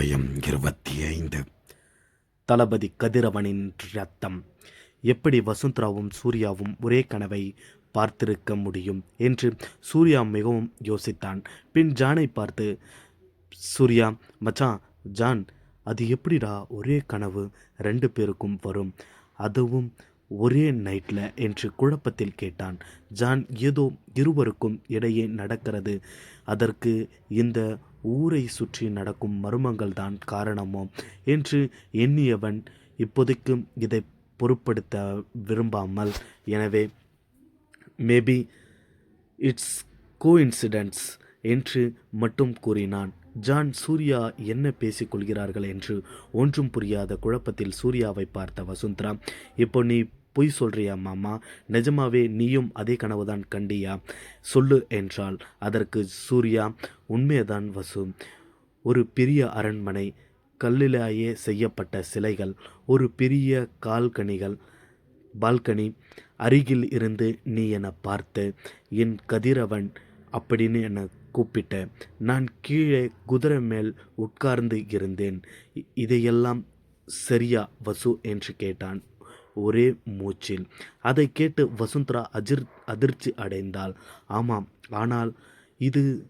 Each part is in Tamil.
அத்தியாயம் இருபத்தி ஐந்து தளபதி கதிரவனின் ரத்தம். எப்படி வசுந்தராவும் சூர்யாவும் ஒரே கனவை பார்த்திருக்க முடியும்? என்று சூர்யா மிகவும் யோசித்தான். பின் ஜானை பார்த்து சூர்யா மச்சான் ஜான் அது எப்படிடா ஒரே கனவு? ரெண்டு பேருக்கும் வரும். அதுவும் ஒரே நைட்டில் என்று குழப்பத்தில் கேட்டான். ஜான் ஏதோ இருவருக்கும் இடையே நடக்கிறது. அதற்கு இந்த ஊரை சுற்றி நடக்கும் மர்மங்கள் தான் காரணமோ என்று எண்ணியவன் இப்போதைக்கு இதை பொருட்படுத்த விரும்பாமல். எனவே மேபி இட்ஸ் கோஇன்சிடென்ட்ஸ் என்று மட்டும் கூறினான். ஜான் சூர்யா என்ன பேசிக்கொள்கிறார்கள் என்று ஒன்றும் புரியாத குழப்பத்தில் சூர்யாவை பார்த்த வசுந்தரா இப்போ நீ பொய் சொல்றியா மாமா? நிஜமாவே நீயும் அதே கனவு தான் கண்டியா? சொல்லு என்றால் அதற்கு சூர்யா உண்மையதான் வசு. ஒரு பெரிய அரண்மனை கல்லிலேயே செய்யப்பட்ட சிலைகள் ஒரு பெரிய கால்கனிகள் பால்கனி அருகில் இருந்து நீ என பார்த்து என் கதிரவன் அப்படின்னு என்னை கூப்பிட்ட நான் கீழே குதிரை மேல் உட்கார்ந்து இருந்தேன். இதையெல்லாம் சரியா வசு? என்று கேட்டான். ஒரே மூச்சில். அதை கேட்டு வசுந்தரா அதிர் அதிர்ச்சி அடைந்தாள். ஆமாம் ஆனால் இது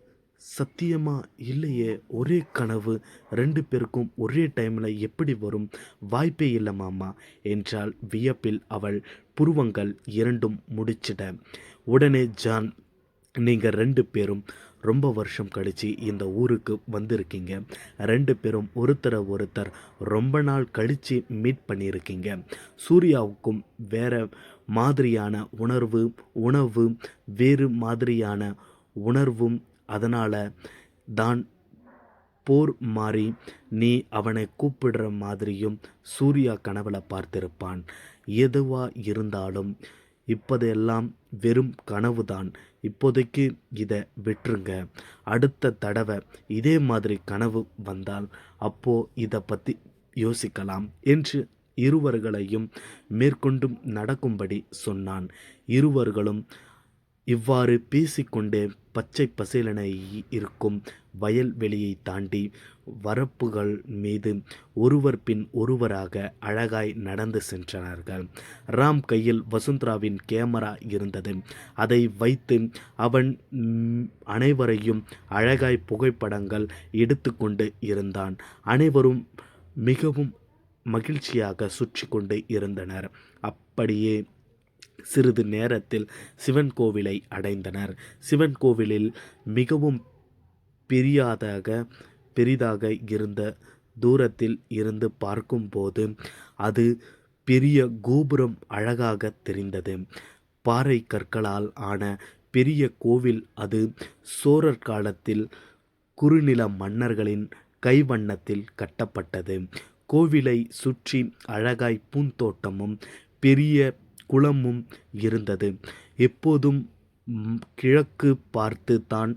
சத்தியமா இல்லையே? ஒரே கனவு ரெண்டு பேருக்கும் ஒரே டைமில் எப்படி வரும்? வாய்ப்பே இல்லை மாமா என்றால் வியப்பில் அவள். புருவங்கள் இரண்டும் முடிச்சிட. உடனே ஜான் நீங்கள் ரெண்டு பேரும் ரொம்ப வருஷம் கழித்து இந்த ஊருக்கு வந்திருக்கீங்க. ரெண்டு பேரும் ஒருத்தரை ஒருத்தர் ரொம்ப நாள் கழித்து மீட் பண்ணியிருக்கீங்க. சூர்யாவுக்கும் வேற மாதிரியான உணர்வு உணவு வேறு மாதிரியான உணர்வும் அதனால் தான் போர் மாறி நீ அவனை கூப்பிடுற மாதிரியும் சூர்யா கனவுல பார்த்திருப்பான். எதுவாக இருந்தாலும் இப்போதெல்லாம் வெறும் கனவுதான். இப்போதைக்கு இதை விட்டுருங்க. அடுத்த தடவை இதே மாதிரி கனவு வந்தால் அப்போது இதை பற்றி யோசிக்கலாம் என்று இருவர்களையும் மேற்கொண்டும் நடக்கும்படி சொன்னான். இருவர்களும் இவ்வாறு பேசிக்கொண்டே பச்சை பசேலென இருக்கும் வயல்வெளியை தாண்டி வரப்புகள் மீது ஒருவர் பின் ஒருவராக அழகாய் நடந்து சென்றனர்கள். ராம் கையில் வசுந்தராவின் கேமரா இருந்தது. அதை வைத்து அவன் அனைவரையும் அழகாய் புகைப்படங்கள் எடுத்துக்கொண்டு இருந்தான். அனைவரும் மிகவும் மகிழ்ச்சியாக சுற்றி கொண்டு இருந்தனர். அப்படியே சிறிது நேரத்தில் சிவன் கோவிலை அடைந்தனர். சிவன் கோவிலில் மிகவும் பெரியாதாக பெரிதாக இருந்த தூரத்தில் இருந்து பார்க்கும்போது அது பெரிய கோபுரம் அழகாக தெரிந்தது. பாறை கற்களால் ஆன பெரிய கோவில் அது சோழர் காலத்தில் குறுநில மன்னர்களின் கைவண்ணத்தில் கட்டப்பட்டது. கோவிலை சுற்றி அழகாய் பூந்தோட்டமும் பெரிய குளமும் இருந்தது. எப்போதும் கிழக்கு பார்த்து தான்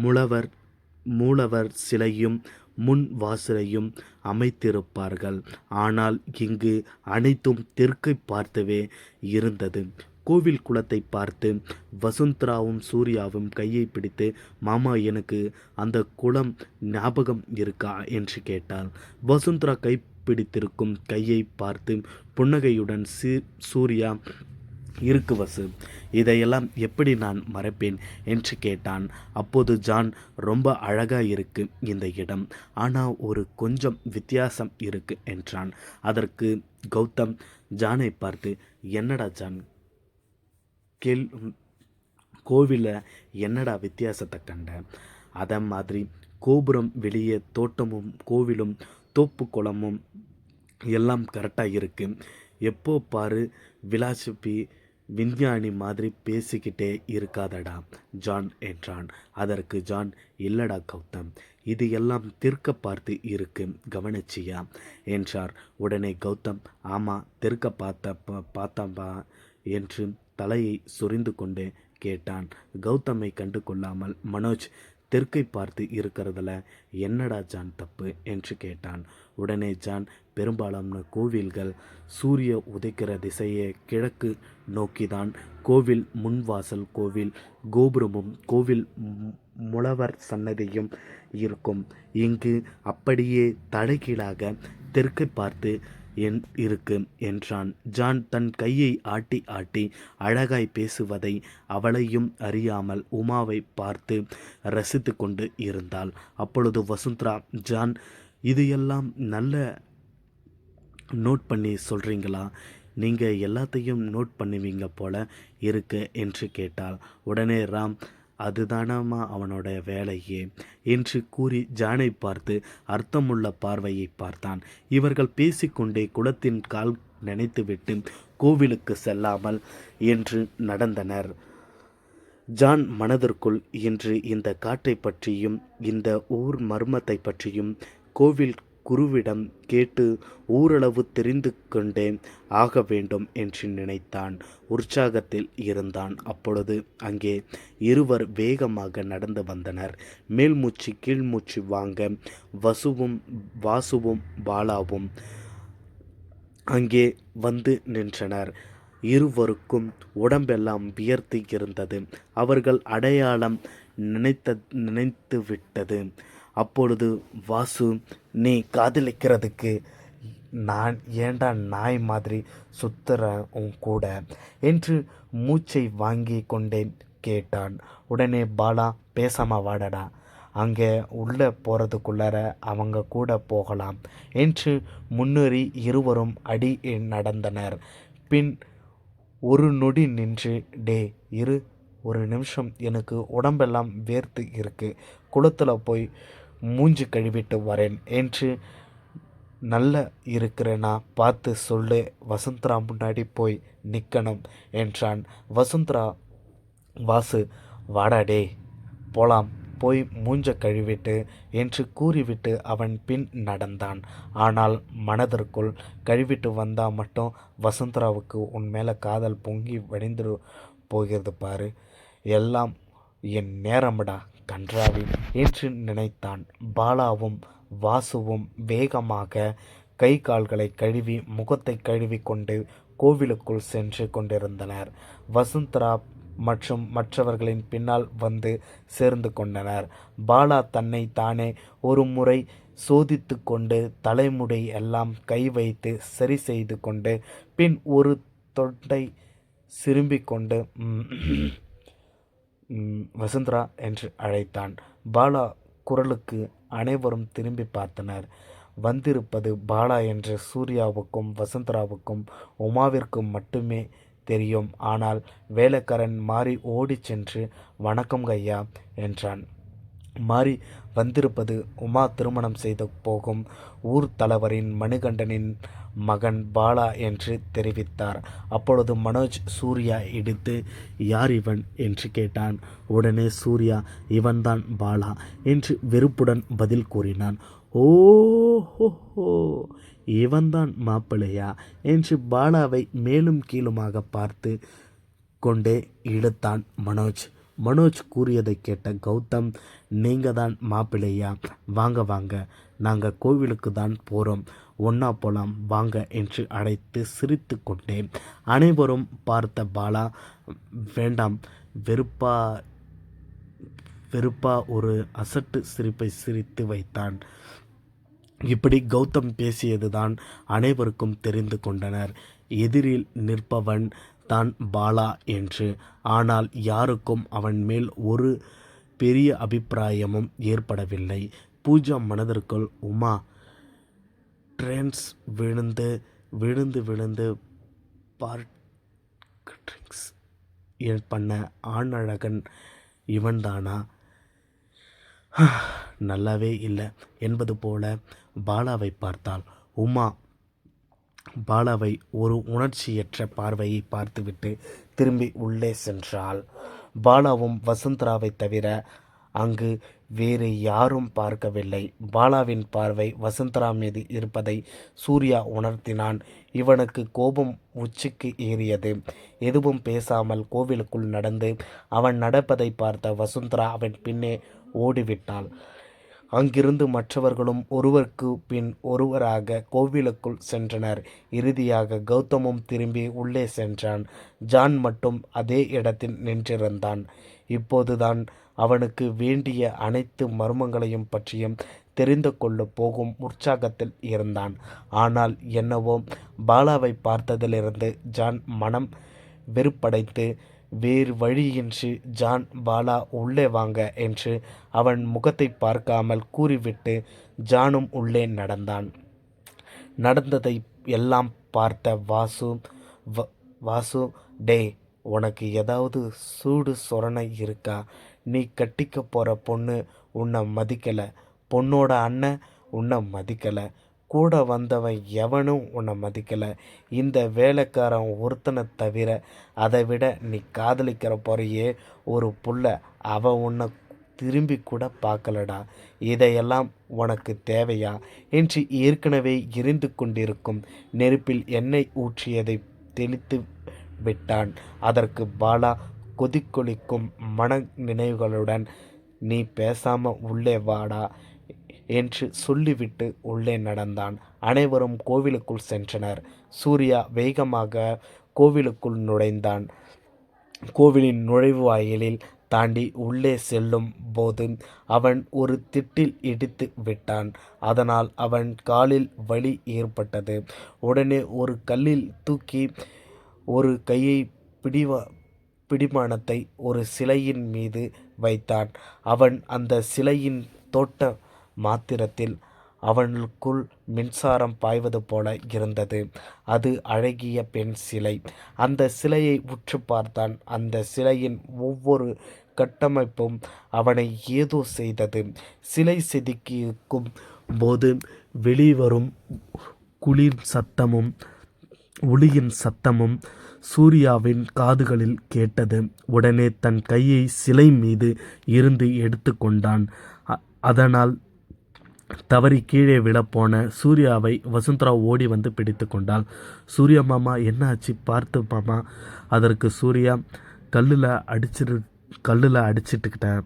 முழவர் மூலவர் சிலையும் முன் வாசலையும் அமைத்திருப்பார்கள். ஆனால் இங்கு அனைத்தும் தெற்கை பார்த்தவே இருந்தது. கோவில் குளத்தை பார்த்து வசுந்தராவும் சூர்யாவும் கையை பிடித்து மாமா எனக்கு அந்த குளம் ஞாபகம் இருக்கா? என்று கேட்டாள். வசுந்தரா கை பிடித்திருக்கும் கையை பார்த்து புன்னகையுடன் சீ சூர்யா இருக்கு வசு இதையெல்லாம் எப்படி நான் மறைப்பேன்? என்று கேட்டான். அப்போது ஜான் ரொம்ப அழகாக இருக்கு இந்த இடம் ஆனால் ஒரு கொஞ்சம் வித்தியாசம் இருக்கு என்றான். அதற்கு கௌதம் ஜானை பார்த்து என்னடா ஜான் கேள் கோவிலில் என்னடா வித்தியாசத்தை கண்ட? அதை மாதிரி கோபுரம் வெளியே தோட்டமும் கோவிலும் தோப்பு குளமும் எல்லாம் கரெக்டாக இருக்கு. எப்போ பாரு விலாசிப்பி விஞ்ஞானி மாதிரி பேசிக்கிட்டே இருக்காதடா ஜான் என்றான். அதற்கு ஜான் இல்லடா கௌதம் இது எல்லாம் தெற்க பார்த்து இருக்கு கவனிச்சியா என்றார். உடனே கௌதம் ஆமாம் தெற்க பார்த்த ப- என்று தலையை சொரிந்து கொண்டே கேட்டான். கௌதமை கண்டு கொள்ளாமல் மனோஜ் தெற்கை பார்த்து இருக்கிறதுல என்னடா ஜான் தப்பு என்று கேட்டான். உடனே ஜான் பெரும்பாலான கோவில்கள் சூரிய உதைக்கிற திசையை கிழக்கு நோக்கிதான். கோவில் முன்வாசல் கோவில் கோபுரமும் கோவில் முழவர் சன்னதியும் இருக்கும். இங்கு அப்படியே தலைகீழாக தெற்கை பார்த்து என் இருக்கு என்றான். ஜான் தன் கையை ஆட்டி ஆட்டி அழகாய் பேசுவதை அவளையும் அறியாமல் உமாவை பார்த்து ரசித்து கொண்டு இருந்தாள். அப்பொழுது வசுந்தரா ஜான் இது எல்லாம் நல்ல நோட் பண்ணி சொல்கிறீங்களா நீங்கள் எல்லாத்தையும் நோட் பண்ணுவீங்க போல இருக்கு என்று கேட்டாள். உடனே ராம் அதுதானம்மா அவனோட வேலையே? என்று கூறி ஜானை பார்த்து அர்த்தமுள்ள பார்வையை பார்த்தான். இவர்கள் பேசிக்கொண்டே குளத்தின் கால் நினைத்துவிட்டு கோவிலுக்கு செல்லாமல் என்று நடந்தனர். ஜான் மனதிற்குள் இன்று இந்த காட்டை பற்றியும் இந்த ஊர் மர்மத்தை பற்றியும் கோவில் குருவிடம் கேட்டு ஊரளவு தெரிந்து கொண்டே ஆக வேண்டும் என்று நினைத்தான். உற்சாகத்தில் இருந்தான். அப்பொழுது அங்கே இருவர் வேகமாக நடந்து வந்தனர். மேல்மூச்சு கீழ்மூச்சு வாங்க வசுவும் வாசுவும் பாலாவும் அங்கே வந்து நின்றனர். இருவருக்கும் உடம்பெல்லாம் வியர்த்து இருந்தது. அவர்கள் அடையாளம் நினைத்த நினைத்து விட்டது அப்பொழுது வாசு நீ காதலிக்கிறதுக்கு நான் ஏண்டா நாய் மாதிரி சுத்துற உன் கூட? என்று மூச்சை வாங்கி கொண்டேன் கேட்டான். உடனே பாலா பேசாம வாடடா அங்கே உள்ளே போகிறதுக்குள்ளார அவங்க கூட போகலாம் என்று முன்னேறி இருவரும் அடி நடந்தனர். பின் ஒரு நொடி நின்று டே இரு. ஒரு நிமிஷம். எனக்கு உடம்பெல்லாம் வேர்த்து இருக்குது குளத்தில் போய் மூஞ்சி கழுவிட்டு வரேன் என்று நல்ல இருக்கிறேனா பார்த்து சொல்லு வசுந்தரா முன்னாடி போய் நிற்கணும் என்றான். வசுந்தரா வாசு வாடா டே போலாம் போய் மூஞ்ச கழுவிட்டு என்று கூறிவிட்டு அவன் பின் நடந்தான். ஆனால் மனதிற்குள் கழுவிட்டு வந்தால் மட்டும் வசுந்தராவுக்கு உன் மேலே காதல் பொங்கி வடிந்து போகிறது பாரு. எல்லாம் என் நேரமடா கன்றாவி என்று நினைத்தான். பாலாவும் வாசுவும் வேகமாக கை கால்களை கழுவி முகத்தை கழுவி கொண்டு கோவிலுக்குள் சென்று கொண்டிருந்தனர். வசுந்தரா மற்றும் மற்றவர்களின் பின்னால் வந்து சேர்ந்து கொண்டனர். பாலா தன்னை தானே ஒரு முறை சோதித்து கொண்டு தலைமுடி எல்லாம் கை வைத்து சரி செய்து கொண்டு பின் ஒரு தொண்டை சிரும்பிக் கொண்டு வசுந்தரா என்று அழைத்தான். பாலா குரலுக்கு அனைவரும் திரும்பி பார்த்தனர். வந்திருப்பது பாலா என்று சூர்யாவுக்கும் வசுந்தராவுக்கும் உமாவிற்கும் மட்டுமே தெரியும். ஆனால் வேலைக்காரன் மாறி ஓடிச் சென்று வணக்கம் ஐயா என்றான். மாறி வந்திருப்பது உமா திருமணம் செய்து போகும் ஊர் தலைவரின் மணிகண்டனின் மகன் பாலா என்று தெரிவித்தார். அப்பொழுது மனோஜ் சூர்யா எடுத்து யார் இவன்? என்று கேட்டான். உடனே சூர்யா இவன்தான் பாலா என்று வெறுப்புடன் பதில் கூறினான். ஓ இவன்தான் மாப்பிள்ளையா? என்று பாலாவை மேலும் கீழுமாக பார்த்து கொண்டே இழுத்தான் மனோஜ். மனோஜ் கூறியதை கேட்ட கௌதம் நீங்கள் தான் மாப்பிள்ளையா? வாங்க வாங்க நாங்கள் கோவிலுக்கு தான் போகிறோம் ஒன்றா போலாம் வாங்க என்று அழைத்து சிரித்து கொண்டேன் அனைவரும் பார்த்த பாலா வேண்டாம் வெறுப்பா வெறுப்பா ஒரு அசட்டு சிரிப்பை சிரித்து வைத்தான். இப்படி கௌதம் பேசியதுதான் அனைவருக்கும் தெரிந்து கொண்டனர். எதிரில் நிற்பவன் தான் பாலா என்று. ஆனால் யாருக்கும் அவன் மேல் ஒரு பெரிய அபிப்பிராயமும் ஏற்படவில்லை. பூஜா மனதிற்குள் உமா ட்ரெண்ட்ஸ் விழுந்து விழுந்து விழுந்து பார்ட்ரிங்ஸ் பண்ண ஆண் அழகன் இவன்தானா? நல்லாவே இல்லை என்பது போல பாலாவை பார்த்தாள். உமா பாலாவை ஒரு உணர்ச்சியற்ற பார்வையை பார்த்துவிட்டு திரும்பி உள்ளே சென்றாள். பாலாவும் வசுந்தராவை தவிர அங்கு வேறு யாரும் பார்க்கவில்லை. பாலாவின் பார்வை வசுந்தரா மீது இருப்பதை சூர்யா உணர்த்தினான். இவனுக்கு கோபம் உச்சிக்கு ஏறியது. எதுவும் பேசாமல் கோவிலுக்குள் நடந்து அவன் நடப்பதை பார்த்த வசுந்தரா அவன் பின்னே ஓடிவிட்டாள். அங்கிருந்து மற்றவர்களும் ஒருவருக்கு பின் ஒருவராக கோவிலுக்குள் சென்றனர். இறுதியாக கௌதமும் திரும்பி உள்ளே சென்றான். ஜான் மட்டும் அதே இடத்தில் நின்றிருந்தான். இப்போதுதான் அவனுக்கு வேண்டிய அனைத்து மர்மங்களையும் பற்றியும் தெரிந்து கொள்ள போகும் உற்சாகத்தில் இருந்தான். ஆனால் என்னவோ பாலாவை பார்த்ததிலிருந்து ஜான் மனம் வெறுப்படைத்து வேறு வழியின்றி ஜான் பாலா உள்ளே வாங்க என்று அவன் முகத்தை பார்க்காமல் கூறிவிட்டு ஜானும் உள்ளே நடந்தான். நடந்ததை எல்லாம் பார்த்த வாசு வ- வாசு டே உனக்கு ஏதாவது சூடு சொரணை இருக்கா? நீ கட்டிக்க போகிற பொண்ணு உன்னை மதிக்கலை. பொண்ணோட அண்ணன் உன்னை மதிக்கலை. கூட வந்தவன் எவனும் உன்னை மதிக்கலை. இந்த வேலைக்காரன் ஒருத்தனை தவிர அதை விட நீ காதலிக்கிற போறையே ஒரு புள்ள அவன் உன்னை திரும்பி கூட பார்க்கலடா. இதையெல்லாம் உனக்கு தேவையா? என்று ஏற்கனவே எரிந்து கொண்டிருக்கும் நெருப்பில் எண்ணெய் ஊற்றியதை தெளித்து விட்டான். அதற்கு பாலா கொதிக்கொளிக்கும் மன நினைவுகளுடன் நீ பேசாம உள்ளே வாடா என்று சொல்லிவிட்டு உள்ளே நடந்தான். அனைவரும் கோவிலுக்குள் சென்றனர். சூர்யா வேகமாக கோவிலுக்குள் நுழைந்தான். கோவிலின் நுழைவாயிலில் தாண்டி உள்ளே செல்லும் போது அவன் ஒரு திட்டில் இடித்து விட்டான். அதனால் அவன் காலில் வலி ஏற்பட்டது. உடனே ஒரு கல்லில் தூக்கி ஒரு கையை பிடிவா பிடிமானத்தை ஒரு சிலையின் மீது வைத்தான். அவன் அந்த சிலையின் தோட்ட மாத்திரத்தில் அவனுக்குள் மின்சாரம் பாய்வது போல இருந்தது. அது அழகிய பெண் சிலை. அந்த சிலையை உற்று பார்த்தான். அந்த சிலையின் ஒவ்வொரு கட்டமைப்பும் அவனை ஏதோ செய்தது. சிலை செதுக்கியிருக்கும் போது வெளிவரும் குளிர் சத்தமும் ஒளியின் சத்தமும் சூர்யாவின் காதுகளில் கேட்டது. உடனே தன் கையை சிலை மீது இருந்து எடுத்து கொண்டான் அ- அதனால் தவறி கீழே விழப்போன சூர்யாவை வசுந்தரா ஓடி வந்து பிடித்து கொண்டாள். சூர்யா மாமா என்ன ஆச்சு பார்த்து மாமா. அதற்கு சூர்யா கல்லில் அடிச்சிரு கல்லில் அடிச்சிட்டுக்கிட்டேன்.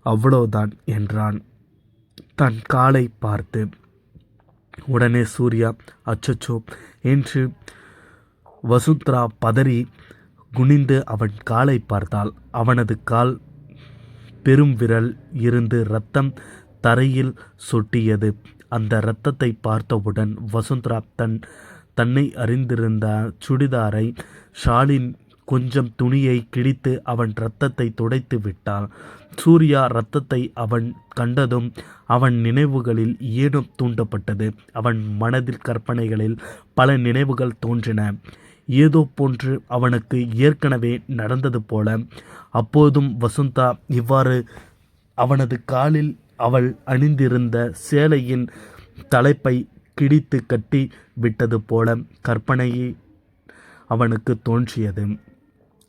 அவ்வளவுதான் என்றான். தன் காலை பார்த்து. உடனே சூர்யா அச்சச்சோ என்று வசுந்தரா பதறி குனிந்து அவன் காலை பார்த்தாள். அவனது கால் பெரும் விரல் இருந்து ரத்தம் தரையில் சொட்டியது. அந்த இரத்தத்தை பார்த்தவுடன் வசுந்தரா தன் தன்னை அறிந்திருந்த சுடிதாரை ஷாலின் கொஞ்சம் துணியை கிழித்து அவன் இரத்தத்தை துடைத்து விட்டான் சூர்யா இரத்தத்தை அவன் கண்டதும் அவன் நினைவுகளில் ஏனும் தூண்டப்பட்டது. அவன் மனதில் கற்பனைகளில் பல நினைவுகள் தோன்றின. ஏதோ போன்று அவனுக்கு ஏற்கனவே நடந்தது போல. அப்போதும் வசுந்தா இவ்வாறு அவனது காலில் அவள் அணிந்திருந்த சேலையின் தலைப்பை கிடித்து கட்டி விட்டது போல கற்பனையை அவனுக்கு தோன்றியது.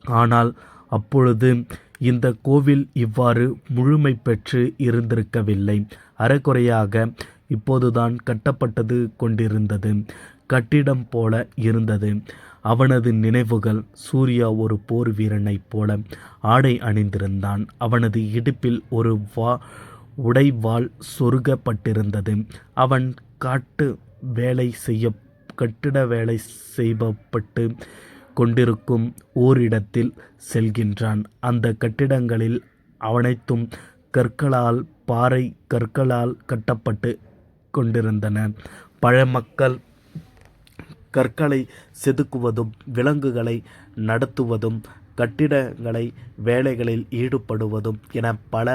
ஆனால் அப்பொழுது இந்த கோவில் இவ்வாறு முழுமை பெற்று இருந்திருக்கவில்லை. அரைக்குறையாக இப்போதுதான் கட்டப்பட்டது கொண்டிருந்தது. கட்டிடம் போல இருந்தது. அவனது நினைவுகள் சூர்யா ஒரு போர் வீரனைப் போல ஆடை அணிந்திருந்தான். அவனது இடுப்பில் ஒரு வா உடைவாள் சொருகப்பட்டிருந்தது. அவன் காட்டு வேலை செய்ய கட்டிட வேலை செய்யப்பட்டு கொண்டிருக்கும் ஓரிடத்தில் செல்கின்றான். அந்த கட்டிடங்களில் அனைத்தும் கற்களால் பாறை கற்களால் கட்டப்பட்டு கொண்டிருந்தன. பழமக்கள் கற்களை செதுக்குவதும் விலங்குகளை நடத்துவதும் கட்டிடங்களை வேலைகளில் ஈடுபடுவதும் என பல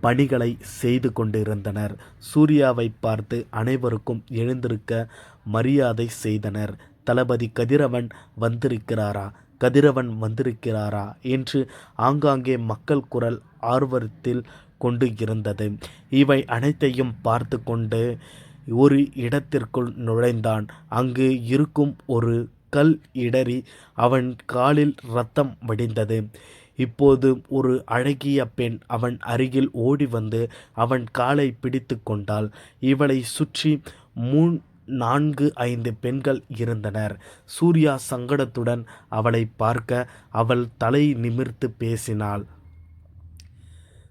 பணிகளை செய்து கொண்டிருந்தனர். சூர்யாவை பார்த்து அனைவருக்கும் எழுந்திருக்க மரியாதை செய்தனர். தளபதி கதிரவன் வந்திருக்கிறாரா? கதிரவன் வந்திருக்கிறாரா? என்று ஆங்காங்கே மக்கள் குரல் ஆர்வத்தில் கொண்டு இருந்தது. இவை அனைத்தையும் பார்த்து கொண்டு ஒரு இடத்திற்குள் நுழைந்தான். அங்கு இருக்கும் ஒரு கல் இடறி அவன் காலில் ரத்தம் வடிந்தது. இப்போது ஒரு அழகிய பெண் அவன் அருகில் ஓடி வந்து அவன் காலை பிடித்து கொண்டாள். இவளை சுற்றி மூன் நான்கு ஐந்து பெண்கள் இருந்தனர். சூர்யா சங்கடத்துடன் அவளை பார்க்க அவள் தலை நிமிர்த்து பேசினாள்.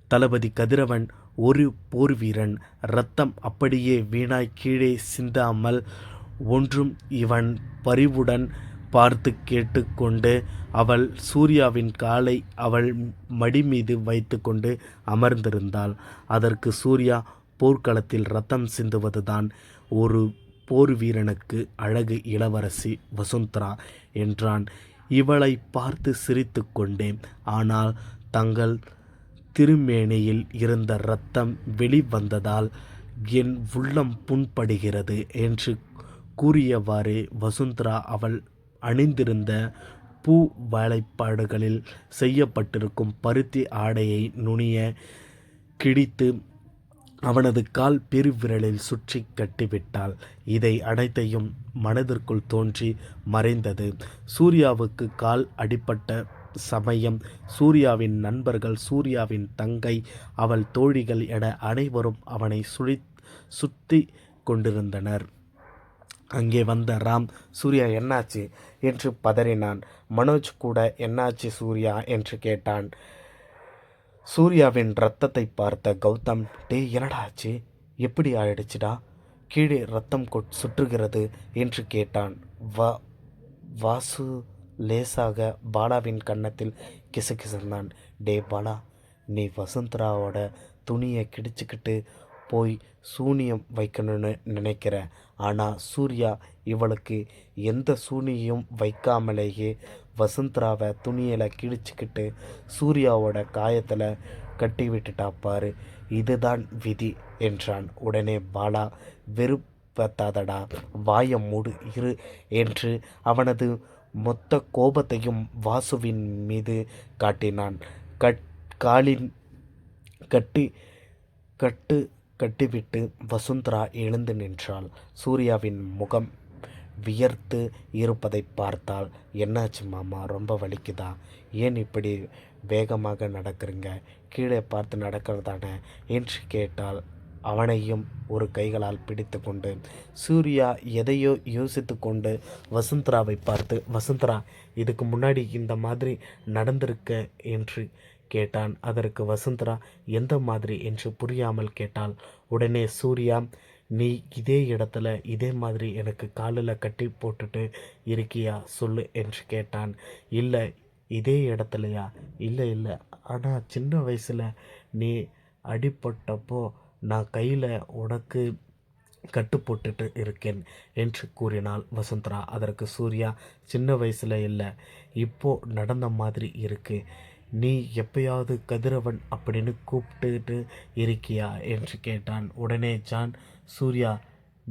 தளபதி கதிரவன் ஒரு போர் வீரன் இரத்தம் அப்படியே வீணாய் கீழே சிந்தாமல் ஒன்றும் இவன் பரிவுடன் பார்த்து கேட்டுக்கொண்டு அவள் சூர்யாவின் காலை அவள் மடி மீது வைத்துக்கொண்டு அமர்ந்திருந்தாள். அதற்கு சூர்யா போர்க்களத்தில் ரத்தம் சிந்துவதுதான் ஒரு போர் வீரனுக்கு அழகு இளவரசி வசுந்தரா என்றான். இவளை பார்த்து சிரித்து கொண்டேன் ஆனால் தங்கள் திருமேனியில் இருந்த இரத்தம் வெளிவந்ததால் என் உள்ளம் புண்படுகிறது என்று கூறியவாறே வசுந்தரா அவள் அணிந்திருந்த பூ வேலைப்பாடுகளில் செய்யப்பட்டிருக்கும் பருத்தி ஆடையை நுனிய கிழித்து அவனது கால் பெருவிரலில் சுற்றி கட்டிவிட்டாள். இதை அனைத்தையும் மனதிற்குள் தோன்றி மறைந்தது. சூர்யாவுக்கு கால் அடிப்பட்ட சமயம். சூர்யாவின் நண்பர்கள் சூர்யாவின் தங்கை அவள் தோழிகள் என அனைவரும் அவனை சுழி சுற்றி கொண்டிருந்தனர். அங்கே வந்த ராம் சூர்யா என்னாச்சு என்று பதறினான். மனோஜ் கூட என்னாச்சு சூர்யா என்று கேட்டான். சூர்யாவின் ரத்தத்தை பார்த்த கௌதம் டே என்னடா ஆச்சு? எப்படி ஆயிடுச்சுடா? கீழே ரத்தம் கொட் சுற்றுகிறது என்று கேட்டான். வா வாசு லேசாக பாலாவின் கன்னத்தில் கிசுகிசுந்தான். டே பாலா நீ வசுந்தராவோட துணியை கிடிச்சுக்கிட்டு போய் சூனியம் வைக்கணும்னு நினைக்கிற. ஆனால் சூர்யா இவளுக்கு எந்த சூனியும் வைக்காமலேயே வசுந்தராவை துணியில் கிழிச்சுக்கிட்டு சூர்யாவோட காயத்தில் கட்டி விட்டுட்டா பாரு. இதுதான் விதி என்றான். உடனே பாலா வெறுப்பத்தாதடா. வாய மூடு இரு என்று அவனது மொத்த கோபத்தையும் வாசுவின் மீது காட்டினான். கட் காலின் கட்டி கட்டு கட்டிவிட்டு வசுந்தரா எழுந்து நின்றாள். சூர்யாவின் முகம் வியர்த்து இருப்பதை பார்த்தால் என்னாச்சு மாமா? ரொம்ப வலிக்குதா? ஏன் இப்படி வேகமாக நடக்கிறீங்க? கீழே பார்த்து நடக்கிறதானே? என்று கேட்டால் அவனையும் ஒரு கைகளால் பிடித்து கொண்டு சூர்யா எதையோ யோசித்து கொண்டு வசுந்தராவை பார்த்து வசுந்தரா இதுக்கு முன்னாடி இந்த மாதிரி நடந்திருக்க? என்று கேட்டான். அதற்கு வசுந்தரா எந்த மாதிரி? என்று புரியாமல் கேட்டாள். உடனே சூர்யா நீ இதே இடத்துல இதே மாதிரி எனக்கு காலில் கட்டி போட்டுட்டு இருக்கியா? சொல்லு என்று கேட்டான். இல்லை இதே இடத்துலையா? இல்லை இல்லை. ஆனால் சின்ன வயசில் நீ அடிபட்டப்போ நான் கையில் உனக்கு கட்டு போட்டுட்டு இருக்கேன் என்று கூறினாள் வசுந்தரா. அதற்கு சூர்யா சின்ன வயசில் இல்லை இப்போ நடந்த மாதிரி இருக்கு. நீ எப்பயாவது கதிரவன் அப்படின்னு கூப்பிட்டுட்டு இருக்கியா? என்று கேட்டான். உடனே ஜான் சூர்யா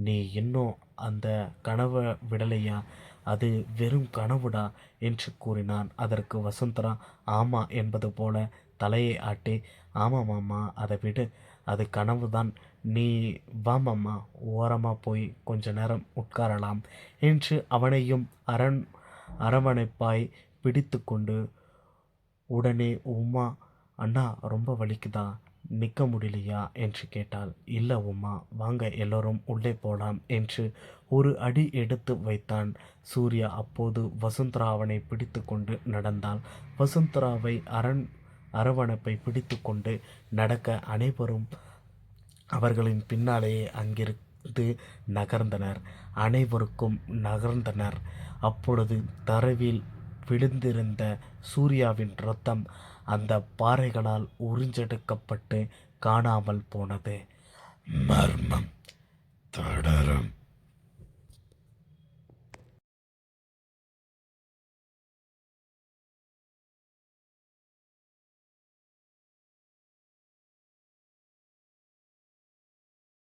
நீ இன்னும் அந்த கனவை விடலையா? அது வெறும் கனவுடா? என்று கூறினான். அதற்கு வசுந்தரா ஆமா என்பது போல தலையை ஆட்டி ஆமாம் மாமா அதை விடு. அது கனவுதான் நீ வாமம்மா ஓரமாக போய் கொஞ்ச நேரம் உட்காரலாம் என்று அவனையும் அரண் அரவணைப்பாய் பிடித்து கொண்டு உடனே உமா அண்ணா ரொம்ப வலிக்குதா? நிற்க முடியலையா? என்று கேட்டாள். இல்லை உமா. வாங்க எல்லோரும் உள்ளே போகலாம் என்று ஒரு அடி எடுத்து வைத்தான். சூர்யா அப்போது வசுந்தரா அவனை பிடித்து கொண்டு நடந்தாள். வசுந்தராவை அரண் அரவணைப்பை பிடித்து கொண்டு நடக்க அனைவரும் அவர்களின் பின்னாலேயே அங்கிருந்து நகர்ந்தனர். அனைவருக்கும் நகர்ந்தனர். அப்பொழுது தரவில் விழுந்திருந்த சூர்யாவின் ரத்தம் அந்த பாறைகளால் உறிஞ்செடுக்கப்பட்டு காணாமல் போனது. மர்மம்.